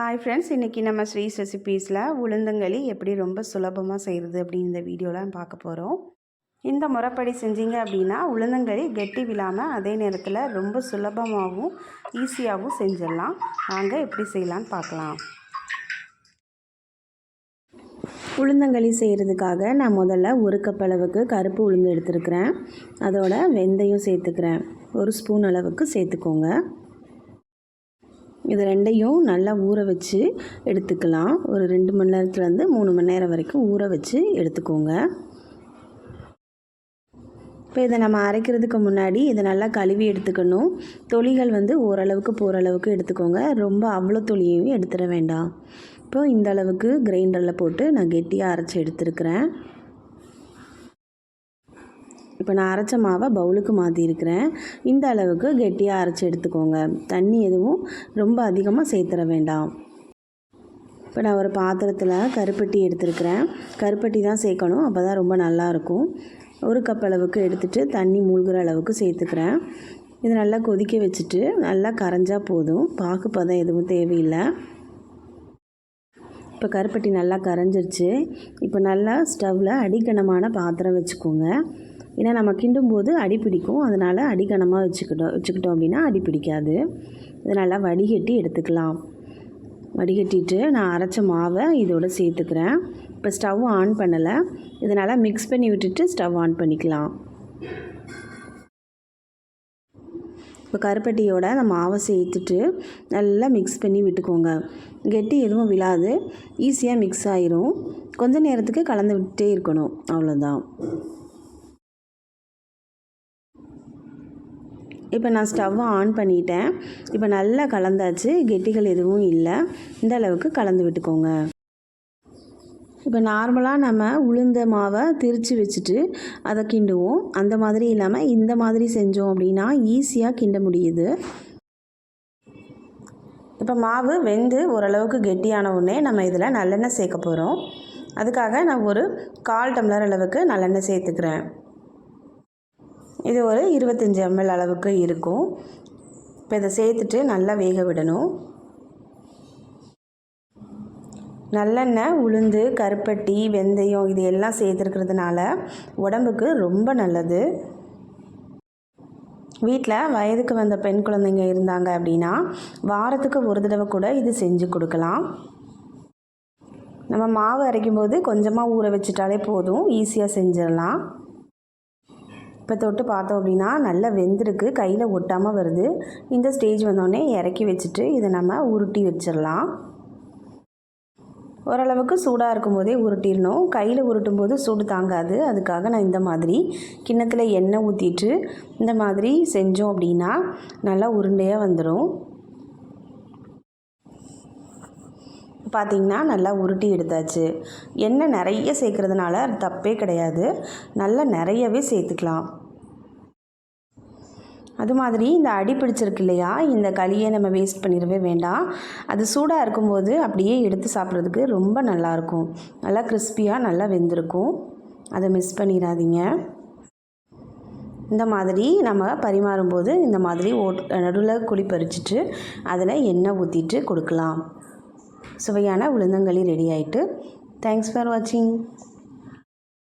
Hi friends இன்றைக்கி நம்ம ஸ்ரீஸ் ரெசிபீஸில் உளுந்தங்களி எப்படி ரொம்ப சுலபமாக செய்கிறது அப்படின்னு இந்த வீடியோலாம் பார்க்க போகிறோம் இந்த முறைப்படி செஞ்சீங்க அப்படின்னா உளுந்தங்களி கெட்டி விழாமல் அதே நேரத்தில் ரொம்ப சுலபமாகவும் ஈஸியாகவும் செஞ்சிடலாம். வாங்க எப்படி செய்யலான்னு பார்க்கலாம். உளுந்தங்களி செய்கிறதுக்காக நான் முதல்ல ஒரு கப் அளவுக்கு கருப்பு உளுந்து எடுத்துருக்கிறேன். அதோட வெந்தயம் சேர்த்துக்கிறேன். ஒரு ஸ்பூன் அளவுக்கு சேர்த்துக்கோங்க. இது ரெண்டையும் நல்லா ஊற வச்சு எடுத்துக்கலாம். ஒரு ரெண்டு மணி நேரத்துலேருந்து மூணு மணி நேரம் வரைக்கும் ஊற வச்சு எடுத்துக்கோங்க. இப்போ இதை நம்ம அரைக்கிறதுக்கு முன்னாடி இதை நல்லா கழுவி எடுத்துக்கணும். தொளிகள் வந்து ஓரளவுக்கு போகிற அளவுக்கு எடுத்துக்கோங்க. ரொம்ப அவ்வளோ தொழியையும் எடுத்துட வேண்டாம். இப்போ இந்த அளவுக்கு கிரைண்டரில் போட்டு நான் கெட்டியாக அரைச்சி எடுத்துருக்கிறேன். இப்போ நான் அரைச்ச மாவை பவுலுக்கு மாற்றிருக்கிறேன் இந்த அளவுக்கு கெட்டியாக அரைச்சி எடுத்துக்கோங்க. தண்ணி எதுவும் ரொம்ப அதிகமாக சேர்த்துற வேண்டாம். இப்போ நான் ஒரு பாத்திரத்தில் கருப்பட்டி எடுத்துருக்கிறேன். கருப்பட்டி தான் சேர்க்கணும். அப்போ தான் ரொம்ப நல்லாயிருக்கும் ஒரு கப் அளவுக்கு எடுத்துகிட்டு தண்ணி மூழ்கிற அளவுக்கு சேர்த்துக்கிறேன். இது நல்லா கொதிக்க வச்சுட்டு நல்லா கரைஞ்சால் போதும். பாக்கு பதம் எதுவும் தேவையில்லை. இப்போ கருப்பட்டி நல்லா கரைஞ்சிருச்சு. இப்போ நல்லா ஸ்டவ்வில் அடிக்கணமான பாத்திரம் வச்சுக்கோங்க. ஏன்னா நம்ம கிண்டும் போது அடி பிடிக்கும். அதனால் அடிக்கனமாக வச்சுக்கிட்டோம் வச்சுக்கிட்டோம் அப்படின்னா அடி பிடிக்காது. இதனால் வடிகட்டி எடுத்துக்கலாம். வடிகட்டிட்டு நான் அரைச்ச மாவை இதோடு சேர்த்துக்கிறேன். இப்போ ஸ்டவ் ஆன் பண்ணலை. இதனால் மிக்ஸ் பண்ணி விட்டுட்டு ஸ்டவ் ஆன் பண்ணிக்கலாம். இப்போ கருப்பட்டியோட அந்த மாவை சேர்த்துட்டு நல்லா மிக்ஸ் பண்ணி விட்டுக்கோங்க. கெட்டி எதுவும் விழாது. ஈஸியாக மிக்ஸ் ஆயிரும். கொஞ்ச நேரத்துக்கு கலந்து விட்டே இருக்கணும். அவ்வளோதான் இப்போ நான் ஸ்டவ்வை ஆன் பண்ணிட்டேன். இப்போ நல்லா கலந்தாச்சு. கெட்டிகள் எதுவும் இல்லை. இந்த அளவுக்கு கலந்து விட்டுக்கோங்க. இப்போ நார்மலாக நம்ம உளுந்த மாவை திரித்து வச்சுட்டு அதை கிண்டுவோம். அந்த மாதிரி இல்லாமல் இந்த மாதிரி செஞ்சோம் அப்படின்னா ஈஸியாக கிண்ட முடியுது. இப்போ மாவு வெந்து ஓரளவுக்கு கெட்டியான உடனே நம்ம இதில் நல்லெண்ணெய் சேர்க்க போகிறோம் அதுக்காக நான் ஒரு கால் டம்ளர் அளவுக்கு நல்லெண்ணெய் சேர்த்துக்கிறேன். இது ஒரு இருபத்தஞ்சி எம்எல் அளவுக்கு இருக்கும். இப்போ இதை சேர்த்துட்டு நல்லா வேக விடணும். நல்லெண்ணெய் உளுந்து கருப்பட்டி வெந்தயம் இது எல்லாம் சேர்த்துருக்கிறதுனால உடம்புக்கு ரொம்ப நல்லது. வீட்டில் வயதுக்கு வந்த பெண் குழந்தைங்க இருந்தாங்க அப்படின்னா வாரத்துக்கு ஒரு தடவை கூட இது செஞ்சு கொடுக்கலாம். நம்ம மாவு அரைக்கும் போது கொஞ்சமாக ஊற வச்சுட்டாலே போதும். ஈஸியாக செஞ்சிடலாம். இப்போ தொட்டு பார்த்தோம் அப்படின்னா நல்லா வெந்திருக்கு கையில் ஒட்டாமல் வருது. இந்த ஸ்டேஜ் வந்தோடனே இறக்கி வச்சுட்டு இதை நம்ம உருட்டி வச்சிடலாம். ஓரளவுக்கு சூடாக இருக்கும் போதே உருட்டிடணும். கையில் உருட்டும் போது சூடு தாங்காது. அதுக்காக நான் இந்த மாதிரி கிண்ணத்தில் எண்ணெய் ஊற்றிட்டு இந்த மாதிரி செஞ்சோம் அப்படின்னா நல்லா உருண்டையாக வந்துடும் பார்த்திங்கன்னா நல்லா உருட்டி எடுத்தாச்சு. எண்ணெய் நிறைய சேர்க்குறதுனால தப்பே கிடையாது. நல்லா நிறையவே சேர்த்துக்கலாம். அது மாதிரி இந்த அடி பிடிச்சிருக்கு இல்லையா? இந்த களியை நம்ம வேஸ்ட் பண்ணிடவே வேண்டாம். அது சூடாக இருக்கும்போது அப்படியே எடுத்து சாப்பிட்றதுக்கு ரொம்ப நல்லாயிருக்கும். நல்லா கிறிஸ்பியாக நல்லா வெந்திருக்கும். அதை மிஸ் பண்ணிடாதீங்க. இந்த மாதிரி நம்ம பரிமாறும்போது இந்த மாதிரி ஓட் நடுவில் குழி பறிச்சிட்டு அதில் எண்ணெய் ஊற்றிட்டு கொடுக்கலாம். சுவையான உளுந்தங்களி ரெடி ஆகிட்டு தேங்க்ஸ் ஃபார் வாட்சிங்